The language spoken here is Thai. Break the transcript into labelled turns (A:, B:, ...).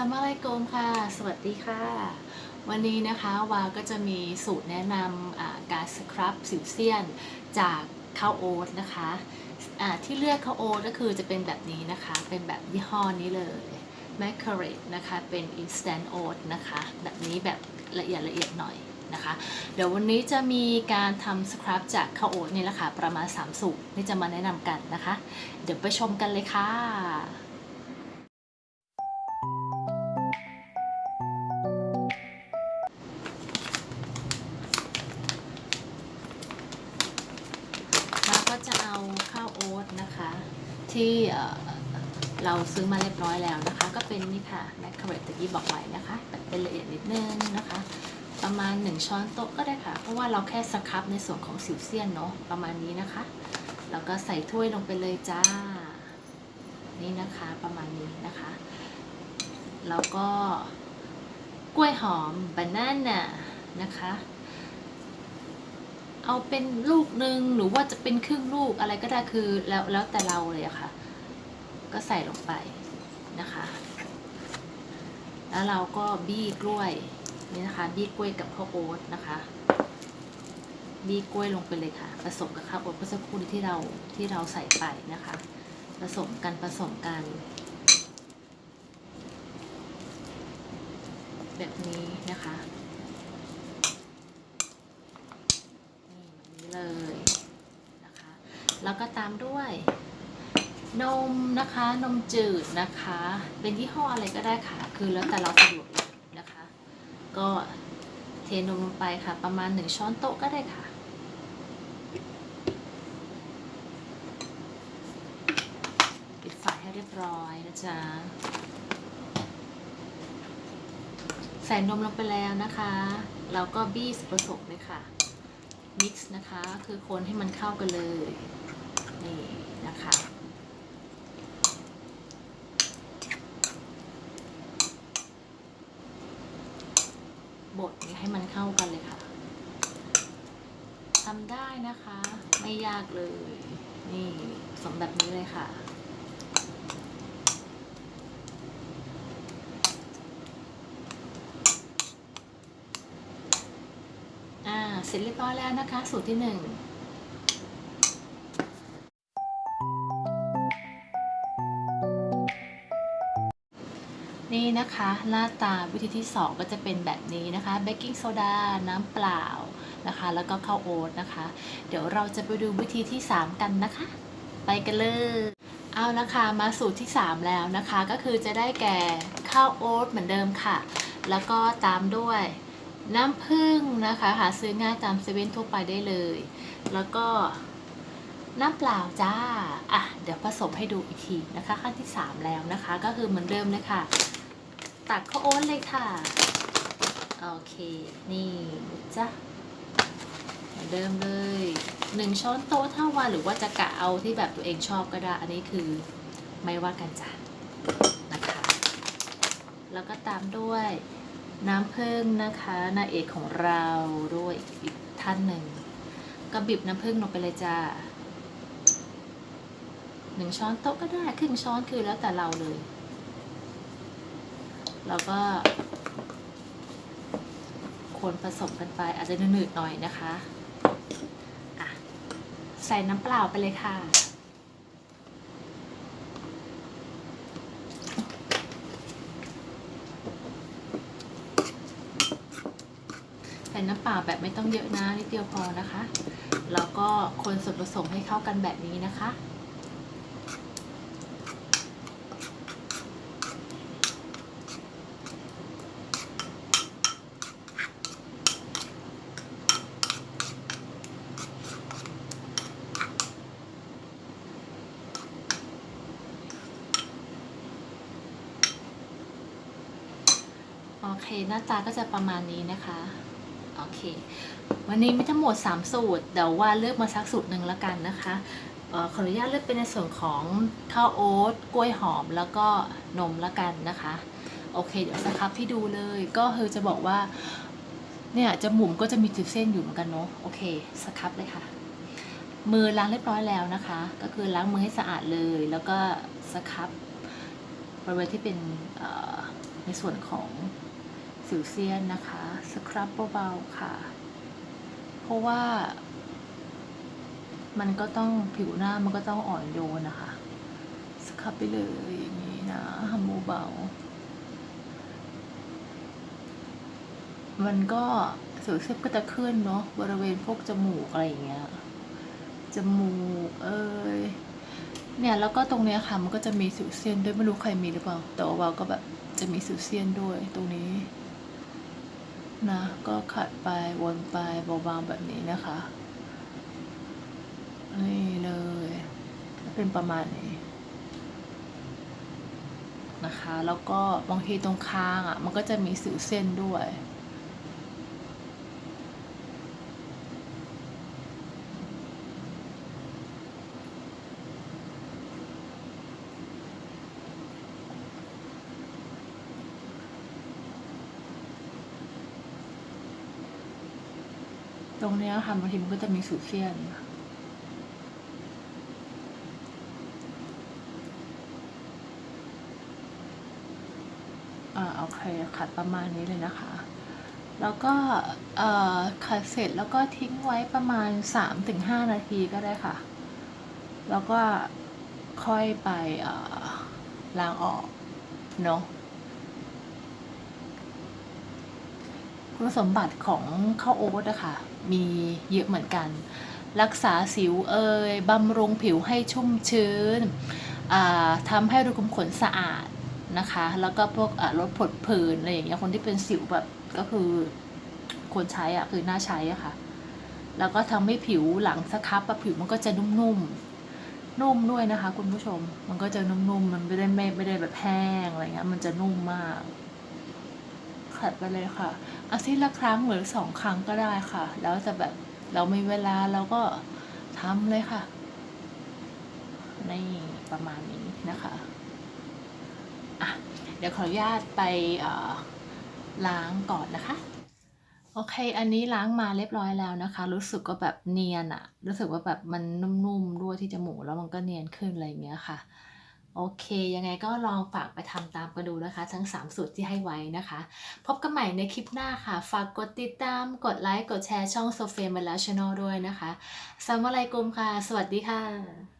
A: สามอะลัยกุมค่ะ สวัสดีค่ะ วันนี้นะคะวาก็จะมีสูตรแนะนำการสครับสิวเซียนจากข้าวโอ๊ตนะคะอ่าที่เลือกข้าวโอ๊ตก็คือจะเป็นแบบนี้นะคะ เป็นแบบยี่ห้อนี้เลย m a c a r e t นะคะ เป็น instant oat นะคะ แบบนี้แบบละเอียดละเอียดหน่อยนะคะ เดี๋ยววันนี้จะมีการทำสครับจากข้าวโอ๊ตนี่แหละค่ะ ประมาณ 3 สูตรที่จะมาแนะนำกันนะคะ เดี๋ยวไปชมกันเลยค่ะ ที่เราซื้อมาเรียบร้อยแล้วนะคะ ก็เป็นนี่ค่ะแมคคาเรตตะกี้บอกไว้นะคะเป็นละเอียดนิดนึงนะคะ ประมาณ 1 ช้อนโต๊ะก็ได้ค่ะ เพราะว่าเราแค่สครับในส่วนของสิวเซียนเนาะประมาณนี้นะคะ แล้วก็ใส่ถ้วยลงไปเลยจ้า นี่นะคะประมาณนี้นะคะ แล้วก็กล้วยหอมบานาน่านะคะ เอาเป็นลูกหนึ่งหรือว่าจะเป็นครึ่งลูกอะไรก็ได้คือแล้วแล้วแต่เราเลยอะค่ะ ก็ใส่ลงไปนะคะ แล้วเราก็บี้กล้วยนี่นะคะ บี้กล้วยกับข้าวโอ๊ตนะคะบี้กล้วยลงไปเลยค่ะ ผสมกับข้าวโอ๊ตเมื่อสักครู่ที่เราที่เราใส่ไปนะคะ ผสมกันผสมกัน แบบนี้นะคะ นี่แบบนี้ เลยนะคะ แล้วก็ตามด้วย นมนะคะ นมจืดนะคะ เป็นยี่ห้ออะไรก็ได้ค่ะ คือแล้วแต่เราสะดวกนะคะ ก็เทนมลงไปค่ะ ประมาณหนึ่งช้อนโต๊ะก็ได้ค่ะปิดฝาให้เรียบร้อยนะจ๊ะใส่นมลงไปแล้วนะคะ เราก็บี้ผสมเลยค่ะ มิกซ์นะคะ คือคนให้มันเข้ากันเลย นี่นะคะ บดให้มันเข้ากันเลยค่ะทำได้นะคะ ไม่ยากเลย นี่สมแบบนี้เลยค่ะ อ่า เสร็จเรียบร้อยแล้วนะคะ สูตรที่หนึ่งนี่นะคะ หน้าตาวิธีที่ 2 ก็จะเป็นแบบนี้นะคะเบกกิ้งโซดาน้ำเปล่านะคะ แล้วก็ข้าวโอ๊ตนะคะ เดี๋ยวเราจะไปดูวิธีที่ 3 กันนะคะ ไปกันเลยเอานะคะมาสูตรที่ 3 แล้วนะคะ ก็คือจะได้แก่ข้าวโอ๊ตเหมือนเดิมค่ะ แล้วก็ตามด้วย น้ำผึ้งนะคะ หาซื้อง่ายตามเซเว่นทั่วไปได้เลย แล้วก็น้ำเปล่าจ้า อะ เดี๋ยวผสมให้ดูอีกทีนะคะ ขั้นที่ 3 แล้วนะคะ ก็คือเหมือนเดิมเลยค่ะ ตักข้าวโอ๊ตเลยค่ะ โอเค นี่จ้ะเหมือนเดิมเลยหนึ่งช้อนโต๊ะเท่าวันหรือว่าจะกะเอาที่แบบตัวเองชอบก็ได้ อันนี้คือไม่ว่ากันจ้ะนะคะ แล้วก็ตามด้วย น้ำผึ้งนะคะนางเอกของเราด้วยอีกท่านหนึ่งก็บีบน้ำผึ้งลงไปเลยจ้าหนึ่งช้อนโต๊ะก็ได้ครึ่งช้อนคือแล้วแต่เราเลยแล้วก็คนผสมกันไปอาจจะหนืดๆหน่อยนะคะ อะ ใส่น้ำเปล่าไปเลยค่ะ ส่น้ำเปล่าแบบไม่ต้องเยอะนะนิดเดียวพอนะคะ แล้วก็คนส่วนผสมให้เข้ากันแบบนี้นะคะ โอเคหน้าตาก็จะประมาณนี้นะคะ โอเค วันนี้มีทั้งหมด 3 สูตรเดี๋ยวว่าเลือกมาสักสูตรหนึ่งแล้วกันนะคะออขออนุญาตเลือกเป็นในส่วนของข้าวโอ๊ตกล้วยหอมแล้วก็นมแล้วกันนะคะ โอเค เดี๋ยวสครับให้ดูเลยก็คือจะบอกว่าเนี่ยจมูกก็จะมีจุดเส้นอยู่เหมือนกันเนาะโอเคสครับเลยค่ะ มือล้างเรียบร้อยแล้วนะคะ ก็คือล้างมือให้สะอาดเลย แล้วก็สครับบริเวณที่เป็นในส่วนของ สิวเซียนนะคะ สครับเบาๆค่ะ เพราะว่า มันก็ต้องผิวหน้ามันก็ต้องอ่อนโยนนะคะ สครับไปเลยอย่างนี้นะทำเบามันก็สิวเซียนก็จะขึ้นเนาะบริเวณพวกจมูกอะไรอย่างเงี้ย จมูกเอ้ยเนี่ยแล้วก็ตรงเนี้ยค่ะมันก็จะมีสิวเซียนด้วยไม่รู้ใครมีหรือเปล่าแต่ว่าเราก็แบบจะมีสิวเซียนด้วยตรงนี้ นะก็ขัดไปวนไปเบาๆแบบนี้นะคะ นี่เลยเป็นประมาณนี้นะคะ แล้วก็บางทีตรงคางอะ มันก็จะมีสิวเส้นด้วย รงนี้ค่ะบางทีมันก็จะมีสิวเซียน อ่าโอเคขัดประมาณนี้เลยนะคะ แล้วก็เอ่อขัดเสร็จแล้วก็ทิ้งไว้ประมาณ 3-5 นาทีก็ได้ค่ะ แล้วก็ค่อยไปเอ่อล้างออกเนาะ คุณสมบัติของข้าวโอ๊ตอะค่ะมีเยอะเหมือนกัน รักษาสิวเอ่ยบำรุงผิวให้ชุ่มชื้นทำให้รูขุมขนสะอาดนะคะ แล้วก็พวกลดผดผื่นอะไรอย่างเงี้ยคนที่เป็นสิวแบบก็คือควรใช้อะคือน่าใช้อะค่ะ แล้วก็ทำให้ผิวหลังสครับผิวมันก็จะนุ่มๆนุ่มด้วยนะคะ คุณผู้ชมมันก็จะนุ่มๆมันไม่ได้ไม่ไม่ได้แบบแห้งอะไรเงี้ยมันจะนุ่มมาก ขัดไปเลยค่ะ อาทิตย์ละครั้งหรือสองครั้งก็ได้ค่ะ แล้วแต่แบบเรามีเวลาเราก็ทำเลยค่ะ ในประมาณนี้นะคะอะเดี๋ยวขออนุญาตไปล้างก่อนนะคะ โอเค อันนี้ล้างมาเรียบร้อยแล้วนะคะ รู้สึกก็แบบเนียนอะรู้สึกว่าแบบมันนุ่มๆด้วยที่จมูกแล้วมันก็เนียนขึ้นอะไรอย่างเงี้ยค่ะ โอเค ยังไงก็ลองฝากไปทำตามกันดูนะคะ ทั้ง 3 สูตรที่ให้ไว้นะคะ พบกันใหม่ในคลิปหน้าค่ะ ฝากกดติดตาม กดไลค์ กดแชร์ช่องโซเฟียมาแล้วช n นลด้วยนะคะสวัสดีกุมค่ะ สวัสดีค่ะ